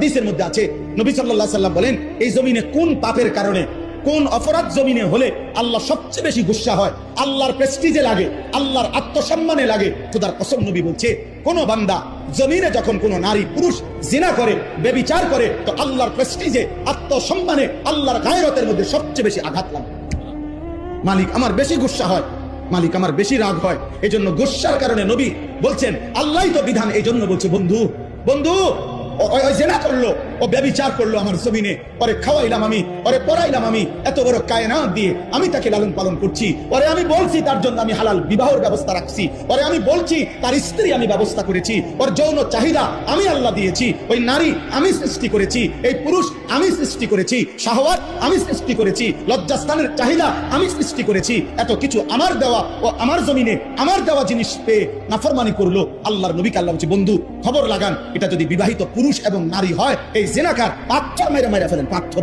হাদিসের মধ্যে আছে, নবী সাল্লাল্লাহু সাল্লাম বলেন, এই জমিনে কোন পাপের কারণে, কোন অপরাধ জমিনে হলে আল্লাহ সবচেয়ে বেশি গুসা হয়, আল্লাহর প্রেস্টিজে লাগে, আল্লাহর আত্মসম্মানে লাগে, খুদার কসম নবী বলছে, কোন বান্দা জমিনে যখন কোন নারী, পুরুষ জিনা করে বেবিচার করে, তো আল্লাহর প্রেস্টিজে আত্মসম্মানে, আল্লাহর গায়রতের মধ্যে সবচেয়ে বেশি আঘাত লাগে। মালিক আমার বেশি গুসা হয়, মালিক আমার বেশি রাগ হয় এই জন্য গুসার কারণে নবী বলছেন আল্লাহ তো বিধান এই জন্য বলছে, বন্ধু বন্ধু ওই জেনা করল, ও ব্যবিচার করল আমার জমিনে। পরে খাওয়াইলাম আমি পরে পড়াইলাম আমি, এত বড় কায়নাত দিয়ে আমি তাকে লালন পালন করছি। পরে আমি বলছি তার জন্য আমি হালাল বিবাহের ব্যবস্থা রাখছি। পরে আমি বলছি তার স্ত্রী আমি ব্যবস্থা করেছি। ওর যৌন চাহিদা আমি আল্লাহ দিয়েছি। ওই নারী আমি সৃষ্টি করেছি। এই পুরুষ আমি সৃষ্টি করেছি। শাহওয়াত আমি সৃষ্টি করেছি। লজ্জাস্থানের চাহিদা আমি সৃষ্টি করেছি। এত কিছু আমার দেওয়া ও আমার জমিনে আমার দেওয়া জিনিস পেয়ে নাফরমানি করল আল্লাহর নবীকে আল্লাহ বন্ধু, খবর লাগান। এটা যদি বিবাহিত পুরুষ এবং নারী হয় এই জেনাকার পাথর মেরে মেরে ফেলেন পাথর